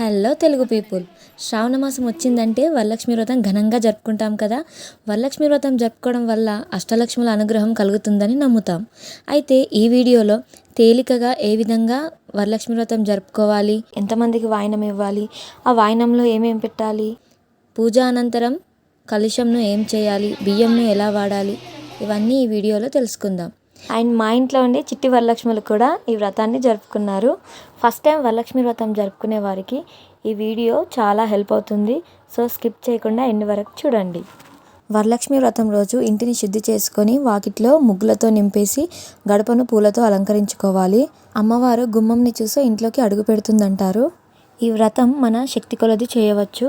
Hello Telugu people. శ్రావణ మాసం వచ్చిందంటే వరలక్ష్మి వ్రతం ఘనంగా జరుపుకుంటాం కదా. వరలక్ష్మి వ్రతం జరుపుకోవడం వల్ల అష్టలక్ష్ముల అనుగ్రహం కలుగుతుందని నమ్ముతాం. అయితే ఈ వీడియోలో తేలికగా ఏ విధంగా వరలక్ష్మి వ్రతం జరుపుకోవాలి? ఎంతమందికి వాయినం ఇవ్వాలి? ఆ వాయినంలో ఏమేం పెట్టాలి? పూజ అనంతరం కలుషంను ఏం చేయాలి? బియ్యంను ఎలా వాడాలి? ఇవన్నీ ఈ వీడియోలో తెలుసుకుందాం. అండ్ మా ఇంట్లో ఉండే చిట్టి వరలక్ష్ములు కూడా ఈ వ్రతాన్ని జరుపుకున్నారు. ఫస్ట్ టైం వరలక్ష్మి వ్రతం జరుపుకునే వారికి ఈ వీడియో చాలా హెల్ప్ అవుతుంది. సో స్కిప్ చేయకుండా ఎండ్ వరకు చూడండి. వరలక్ష్మి వ్రతం రోజు ఇంటిని శుద్ధి చేసుకొని వాకిట్లో ముగ్గులతో నింపేసి గడపను పూలతో అలంకరించుకోవాలి. అమ్మవారు గుమ్మంని చూసి ఇంట్లోకి అడుగు పెడుతుందంటారు. ఈ వ్రతం మన శక్తి కొలది చేయవచ్చు.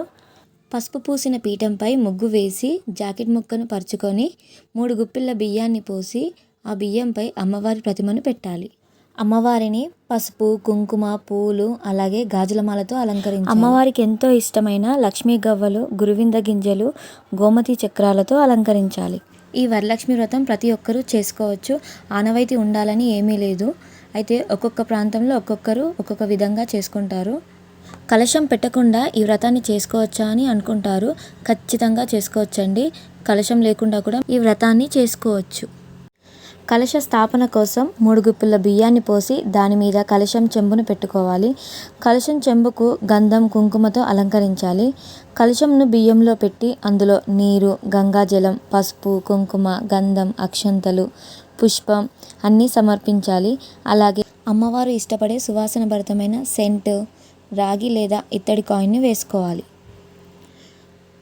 పసుపు పూసిన పీఠంపై ముగ్గు వేసి జాకెట్ ముక్కను పరుచుకొని మూడు గుప్పిళ్ళ బియ్యాన్ని పోసి ఆ బియ్యంపై అమ్మవారి ప్రతిమను పెట్టాలి. అమ్మవారిని పసుపు కుంకుమ పూలు అలాగే గాజులమాలతో అలంకరించి అమ్మవారికి ఎంతో ఇష్టమైన లక్ష్మీ గవ్వలు గురువింద గింజలు గోమతి చక్రాలతో అలంకరించాలి. ఈ వరలక్ష్మి వ్రతం ప్రతి ఒక్కరూ చేసుకోవచ్చు. ఆనవాయితీ ఉండాలని ఏమీ లేదు. అయితే ఒక్కొక్క ప్రాంతంలో ఒక్కొక్కరు ఒక్కొక్క విధంగా చేసుకుంటారు. కలశం పెట్టకుండా ఈ వ్రతాన్ని చేసుకోవచ్చా అని అనుకుంటారు. ఖచ్చితంగా చేసుకోవచ్చండి. కలశం లేకుండా కూడా ఈ వ్రతాన్ని చేసుకోవచ్చు. కలశ స్థాపన కోసం మూడు గుప్పిళ్ళ బియ్యాన్ని పోసి దాని మీద కలశం చెంబును పెట్టుకోవాలి. కలశం చెంబుకు గంధం కుంకుమతో అలంకరించాలి. కలశంను బియ్యంలో పెట్టి అందులో నీరు గంగాజలం పసుపు కుంకుమ గంధం అక్షంతలు పుష్పం అన్నీ సమర్పించాలి. అలాగే అమ్మవారు ఇష్టపడే సువాసన భరితమైన సెంటు రాగి లేదా ఇత్తడి కాయిన్ని వేసుకోవాలి.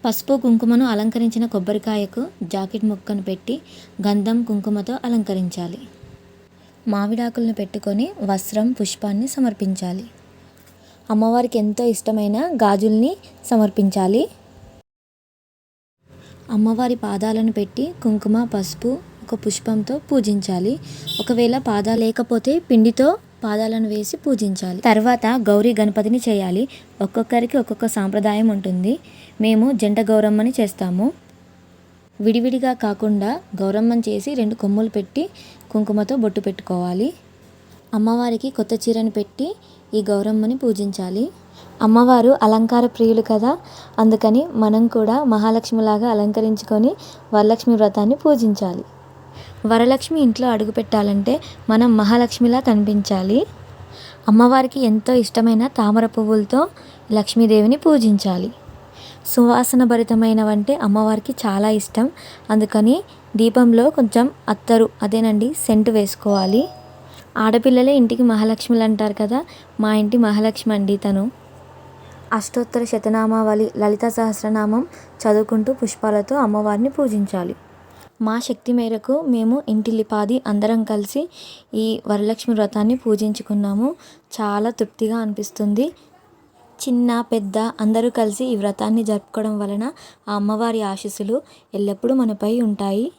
పసుపు కుంకుమను అలంకరించిన కొబ్బరికాయకు జాకెట్ ముక్కను పెట్టి గంధం కుంకుమతో అలంకరించాలి. మామిడాకులను పెట్టుకొని వస్త్రం పుష్పాన్ని సమర్పించాలి. అమ్మవారికి ఎంతో ఇష్టమైన గాజుల్ని సమర్పించాలి. అమ్మవారి పాదాలను పెట్టి కుంకుమ పసుపు ఒక పుష్పంతో పూజించాలి. ఒకవేళ పాదాలు లేకపోతే పిండితో పాదాలను వేసి పూజించాలి. తర్వాత గౌరీ గణపతిని చేయాలి. ఒక్కొక్కరికి ఒక్కొక్క సాంప్రదాయం ఉంటుంది. మేము జంట గౌరమ్మని చేస్తాము. విడివిడిగా కాకుండా గౌరమ్మని చేసి రెండు కొమ్ములు పెట్టి కుంకుమతో బొట్టు పెట్టుకోవాలి. అమ్మవారికి కొత్త చీరను పెట్టి ఈ గౌరమ్మని పూజించాలి. అమ్మవారు అలంకార ప్రియులు కదా. అందుకని మనం కూడా మహాలక్ష్మిలాగా అలంకరించుకొని వరలక్ష్మి వ్రతాన్ని పూజించాలి. వరలక్ష్మి ఇంట్లో అడుగు పెట్టాలంటే మనం మహాలక్ష్మిలా కనిపించాలి. అమ్మవారికి ఎంతో ఇష్టమైన తామర పువ్వులతో లక్ష్మీదేవిని పూజించాలి. సువాసన భరితమైనవంటే అమ్మవారికి చాలా ఇష్టం. అందుకని దీపంలో కొంచెం అత్తరు అదేనండి సెంటు వేసుకోవాలి. ఆడపిల్లలే ఇంటికి మహాలక్ష్మిలు అంటారు కదా మా ఇంటి మహాలక్ష్మి అండి తను. అష్టోత్తర శతనామావళి లలిత సహస్రనామం చదువుకుంటూ పుష్పాలతో అమ్మవారిని పూజించాలి. మా శక్తి మేరకు మేము ఇంటిల్లిపాది అందరం కలిసి ఈ వరలక్ష్మి వ్రతాన్ని పూజించుకున్నాము. చాలా తృప్తిగా అనిపిస్తుంది. చిన్న పెద్ద అందరూ కలిసి ఈ వ్రతాన్ని జరుపుకోవడం వలన ఆ అమ్మవారి ఆశీస్సులు ఎల్లప్పుడూ మనపై ఉంటాయి.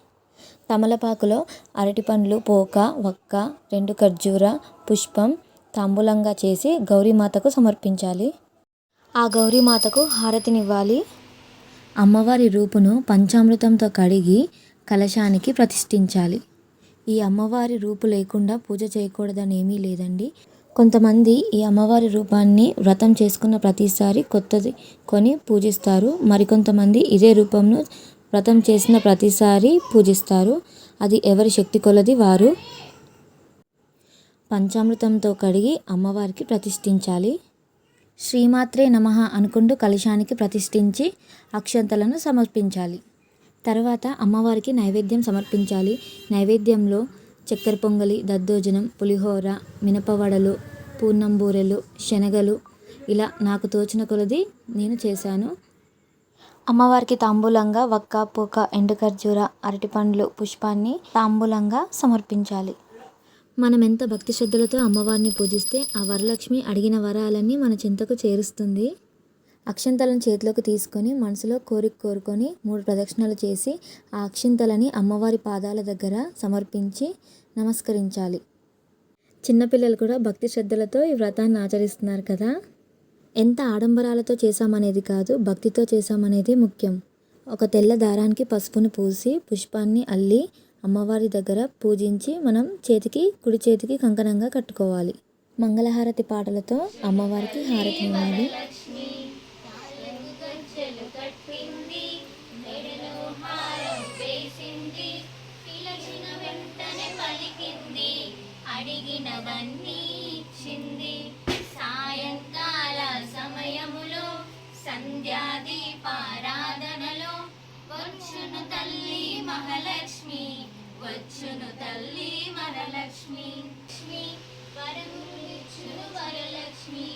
తమలపాకులో అరటి పండ్లు పోక వక్క రెండు ఖర్జూర పుష్పం తాంబూలంగా చేసి గౌరీమాతకు సమర్పించాలి. ఆ గౌరీమాతకు హారతినివ్వాలి. అమ్మవారి రూపును పంచామృతంతో కడిగి కలశానికి ప్రతిష్ఠించాలి. ఈ అమ్మవారి రూపు లేకుండా పూజ చేయకూడదని ఏమీ లేదండి. కొంతమంది ఈ అమ్మవారి రూపాన్ని వ్రతం చేసుకున్న ప్రతిసారి కొత్తది కొని పూజిస్తారు. మరికొంతమంది ఇదే రూపంను వ్రతం చేసిన ప్రతిసారి పూజిస్తారు. అది ఎవరి శక్తి కొలది వారు పంచామృతంతో కడిగి అమ్మవారికి ప్రతిష్ఠించాలి. శ్రీమాత్రే నమ అనుకుంటూ కలశానికి ప్రతిష్ఠించి అక్షంతలను సమర్పించాలి. తర్వాత అమ్మవారికి నైవేద్యం సమర్పించాలి. నైవేద్యంలో చక్కెర పొంగలి దద్దోజనం పులిహోర మినపవడలు పూర్ణం బూరెలు శనగలు ఇలా నాకు తోచిన కొలది నేను చేశాను. అమ్మవారికి తాంబూలంగా వక్క పూక ఎండు ఖర్జూర అరటిపండ్లు పుష్పాన్ని తాంబూలంగా సమర్పించాలి. మనం ఎంత భక్తి శ్రద్ధలతో అమ్మవారిని పూజిస్తే ఆ వరలక్ష్మి అడిగిన వరాలన్నీ మన చింతకు చేరుస్తుంది. అక్షింతలను చేతిలోకి తీసుకొని మనసులో కోరిక కోరుకొని మూడు ప్రదక్షిణలు చేసి ఆ అక్షింతలని అమ్మవారి పాదాల దగ్గర సమర్పించి నమస్కరించాలి. చిన్నపిల్లలు కూడా భక్తి శ్రద్ధలతో ఈ వ్రతాన్ని ఆచరిస్తున్నారు కదా? ఎంత ఆడంబరాలతో చేశామనేది కాదు భక్తితో చేశామనేది ముఖ్యం. ఒక తెల్ల దారానికి పసుపును పూసి పుష్పాన్ని అల్లి అమ్మవారి దగ్గర పూజించి మనం చేతికి కుడి చేతికి కంకణంగా కట్టుకోవాలి. మంగళహారతి పాటలతో అమ్మవారికి హారతి ఇవ్వాలి. వచ్చును తల్లి వరలక్ష్మి. లక్ష్మి వరములిచ్చును వరలక్ష్మి.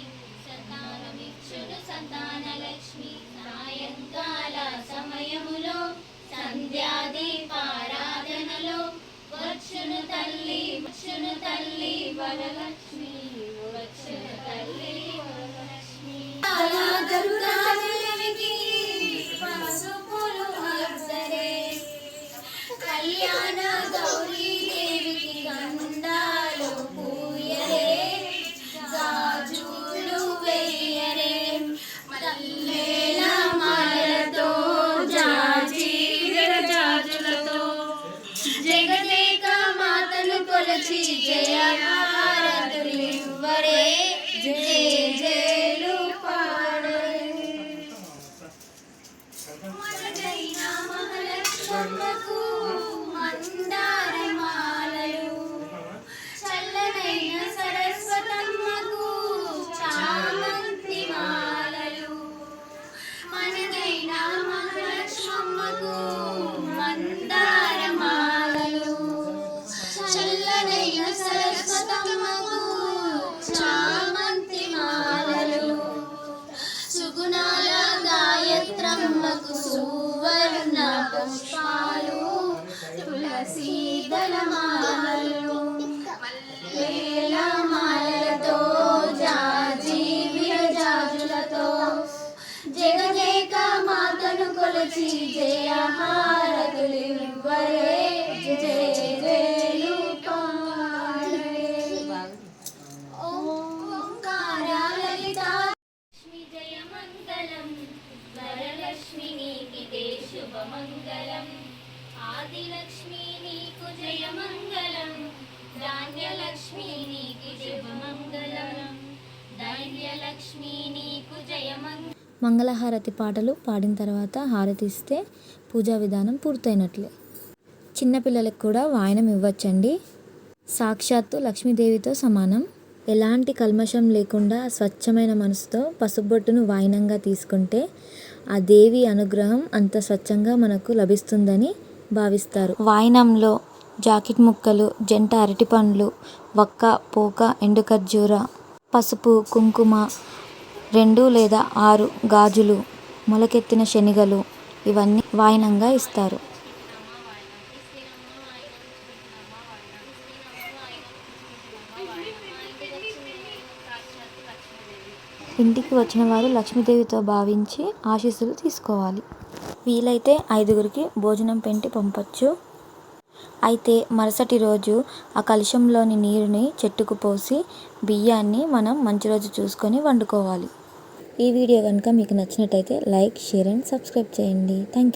సంతానమిచ్చును సంతాన లక్ష్మి సాయంకాల సమయములో సంధ్యాదీపారాధనలో వచ్చును తల్లి వచ్చును తల్లి వరలక్ష్మి. వచ్చును తల్లి వరలక్ష్మి. మాతను తులసి మల్లెల మాలలతో జాజి విరజాజులతో జగదేక మాతను కొలచి జయ వరలక్ష్మి శుభమంగళం ఆదిలక్ష్మీ నీకు జయ మంగళం ధాన్యలక్ష్మి నీకు శుభమంగళం ధైర్యలక్ష్మి నీకు జయ మంగళం మంగళహారతి పాటలు పాడిన తర్వాత హారతి ఇస్తే పూజా విధానం పూర్తయినట్లే. చిన్నపిల్లలకు కూడా వాయనం ఇవ్వచ్చండి. సాక్షాత్తు లక్ష్మీదేవితో సమానం. ఎలాంటి కల్మషం లేకుండా స్వచ్ఛమైన మనసుతో పసుబొట్టును వాయినంగా తీసుకుంటే ఆ దేవి అనుగ్రహం అంత స్వచ్ఛంగా మనకు లభిస్తుందని భావిస్తారు. వాయినంలో జాకెట్ ముక్కలు జంట అరటిపండ్లు వక్క పోక ఎండు ఖర్జూర పసుపు కుంకుమ రెండు లేదా ఆరు గాజులు మొలకెత్తిన శనగలు ఇవన్నీ వాయినంగా ఇస్తారు. ఇంటికి వచ్చిన వారు లక్ష్మీదేవితో భావించి ఆశీస్సులు తీసుకోవాలి. వీలైతే ఐదుగురికి భోజనం పెంటి పంపచ్చు. అయితే మరుసటి రోజు ఆ కలుషంలోని నీరుని చెట్టుకు పోసి బియ్యాన్ని మనం మంచి రోజు చూసుకొని వండుకోవాలి. ఈ వీడియో కనుక మీకు నచ్చినట్టయితే లైక్ షేర్ అండ్ సబ్స్క్రైబ్ చేయండి. Thank you